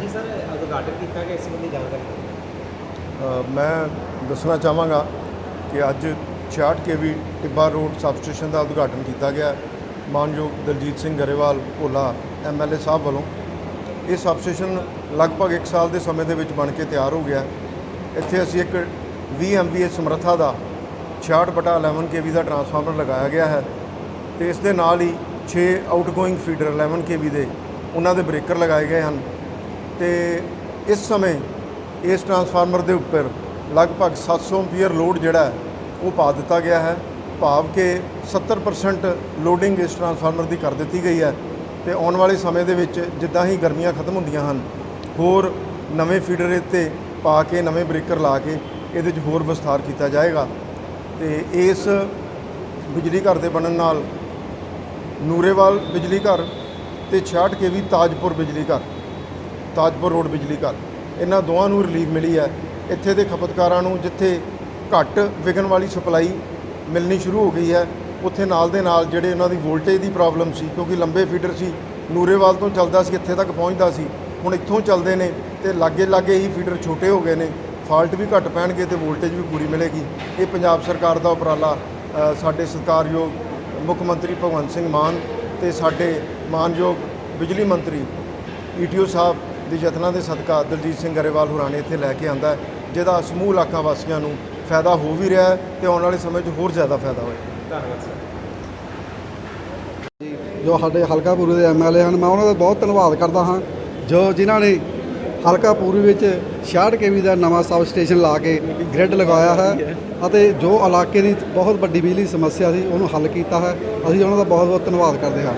ਹਾਂਜੀ ਸਰ, ਉਦਘਾਟਨ ਕੀਤਾ ਗਿਆ ਇਸ ਸੰਬੰਧੀ ਜਾਣਕਾਰੀ ਮੈਂ ਦੱਸਣਾ ਚਾਹਾਂਗਾ ਕਿ ਅੱਜ 66 KV Tibba road sub station ਦਾ ਉਦਘਾਟਨ ਕੀਤਾ ਗਿਆ। ਮਾਨਯੋਗ ਦਲਜੀਤ ਸਿੰਘ ਗਰੇਵਾਲ, ਭੋਲਾ ਐਮਐਲਏ ਸਾਹਿਬ ਵੱਲੋਂ। ਇਹ ਸਬ ਸਟੇਸ਼ਨ ਲਗਭਗ 1 ਸਾਲ ਦੇ ਸਮੇਂ ਦੇ ਵਿੱਚ ਬਣ ਕੇ ਤਿਆਰ ਹੋ ਗਿਆ। ਇੱਥੇ ਅਸੀਂ ਇੱਕ 20 ਐਮਵੀਏ ਸਮਰੱਥਾ ਦਾ 66 ਬਟਾ 11 ਕੇਵੀ ਦਾ ਟਰਾਂਸਫਾਰਮਰ ਲਗਾਇਆ ਗਿਆ ਹੈ ਤੇ ਇਸ ਦੇ ਨਾਲ ਹੀ 6 ਆਊਟਗੋਇੰਗ ਫੀਡਰ 11 ਕੇਵੀ ਦੇ ਉਹਨਾਂ ਦੇ ਬ੍ਰੇਕਰ ਲਗਾਏ ਗਏ ਹਨ। ਤੇ ਇਸ ਸਮੇਂ ਇਸ ਟਰਾਂਸਫਾਰਮਰ ਦੇ ਉੱਪਰ ਲਗਭਗ 700 ਐਂਪੀਅਰ ਲੋਡ ਜਿਹੜਾ ਉਹ ਪਾ ਦਿੱਤਾ ਗਿਆ ਹੈ। ਭਾਵ ਕਿ 70% ਲੋਡਿੰਗ ਇਸ ਟਰਾਂਸਫਾਰਮਰ ਦੀ ਕਰ ਦਿੱਤੀ ਗਈ ਹੈ ਤੇ ਆਉਣ ਵਾਲੇ ਸਮੇਂ ਦੇ ਵਿੱਚ ਜਿੱਦਾਂ ਹੀ ਗਰਮੀਆਂ ਖਤਮ ਹੁੰਦੀਆਂ ਹਨ, ਹੋਰ ਨਵੇਂ ਫੀਡਰ ਇੱਥੇ ਪਾ ਕੇ, ਨਵੇਂ ਬ੍ਰੇਕਰ ਲਾ ਕੇ ਇਹਦੇ 'ਚ ਹੋਰ ਵਿਸਥਾਰ ਕੀਤਾ ਜਾਏਗਾ। ਤੇ ਇਸ ਬਿਜਲੀ ਘਰ ਦੇ ਬਣਨ ਨਾਲ ਨੂਰੇਵਾਲ ਬਿਜਲੀ ਘਰ ਤੇ 66 ਕੇਵੀ ਤਾਜਪੁਰ ਬਿਜਲੀ ਘਰ ਤਾਜਪੁਰ ਰੋਡ ਬਿਜਲੀ ਘਰ। ਇਹਨਾਂ ਦੋਵਾਂ ਨੂੰ ਰਿਲੀਫ ਮਿਲੀ ਹੈ। ਇੱਥੇ ਦੇ ਖਪਤਕਾਰਾਂ ਨੂੰ ਜਿੱਥੇ ਘੱਟ ਵਿਕਣ ਵਾਲੀ ਸਪਲਾਈ ਮਿਲਣੀ ਸ਼ੁਰੂ ਹੋ ਗਈ ਹੈ, ਉੱਥੇ ਨਾਲ ਦੇ ਨਾਲ ਜਿਹੜੇ ਉਹਨਾਂ ਦੀ ਵੋਲਟੇਜ ਦੀ ਪ੍ਰੋਬਲਮ ਸੀ, ਕਿਉਂਕਿ ਲੰਬੇ ਫੀਡਰ ਸੀ, ਨੂਰੇਵਾਲ ਤੋਂ ਚੱਲਦਾ ਸੀ, ਇੱਥੇ ਤੱਕ ਪਹੁੰਚਦਾ ਸੀ, ਹੁਣ ਇੱਥੋਂ ਚੱਲਦੇ ਨੇ ਤੇ ਲਾਗੇ ਲਾਗੇ ਹੀ ਫੀਡਰ ਛੋਟੇ ਹੋ ਗਏ ਨੇ। ਫਾਲਟ ਵੀ ਘੱਟ ਪੈਣਗੇ ਤੇ ਵੋਲਟੇਜ ਵੀ ਪੂਰੀ ਮਿਲੇਗੀ। ਇਹ ਪੰਜਾਬ ਸਰਕਾਰ ਦਾ ਉਪਰਾਲਾ ਸਾਡੇ ਸਤਿਕਾਰਯੋਗ ਮੁੱਖ ਮੰਤਰੀ ਭਗਵੰਤ ਸਿੰਘ ਮਾਨ ਤੇ ਸਾਡੇ ਮਾਨਯੋਗ ਬਿਜਲੀ ਮੰਤਰੀ ਈਟੀਓ ਸਾਹਿਬ ਦੇ ਯਤਨਾਂ ਦੇ ਸਦਕਾ ਦਲਜੀਤ ਸਿੰਘ ਗਰੇਵਾਲ ਹੋਰਾਂ ਨੇ ਇੱਥੇ ਲੈ ਕੇ ਆਂਦਾ ਜਿਹਦਾ ਸਮੂਹ ਇਲਾਕਾ ਵਾਸੀਆਂ ਨੂੰ ਫਾਇਦਾ ਹੋ ਵੀ ਰਿਹਾ ਤੇ ਆਉਣ ਵਾਲੇ ਸਮੇਂ 'ਚ ਹੋਰ ਜ਼ਿਆਦਾ ਫਾਇਦਾ ਹੋਏਗਾ। ਧੰਨਵਾਦ ਸਰ। ਜੋ ਸਾਡੇ ਹਲਕਾ ਪੂਰੀ ਦੇ ਐਮਐਲਏ ਹਨ ਮੈਂ ਉਹਨਾਂ ਦਾ ਬਹੁਤ ਧੰਨਵਾਦ ਕਰਦਾ ਹਾਂ ਜੋ ਜਿਨ੍ਹਾਂ ਨੇ ਹਲਕਾ ਪੂਰੀ ਵਿੱਚ 66 ਕੇਵੀ ਦਾ ਨਵਾਂ ਸਬ ਸਟੇਸ਼ਨ ਲਾ ਕੇ ਗ੍ਰਿਡ ਲਗਾਇਆ ਹੈ ਅਤੇ ਜੋ ਇਲਾਕੇ ਦੀ ਬਹੁਤ ਵੱਡੀ ਬਿਜਲੀ ਸਮੱਸਿਆ ਸੀ ਉਹਨੂੰ ਹੱਲ ਕੀਤਾ ਹੈ। ਅਸੀਂ ਉਹਨਾਂ ਦਾ ਬਹੁਤ ਬਹੁਤ ਧੰਨਵਾਦ ਕਰਦੇ ਹਾਂ।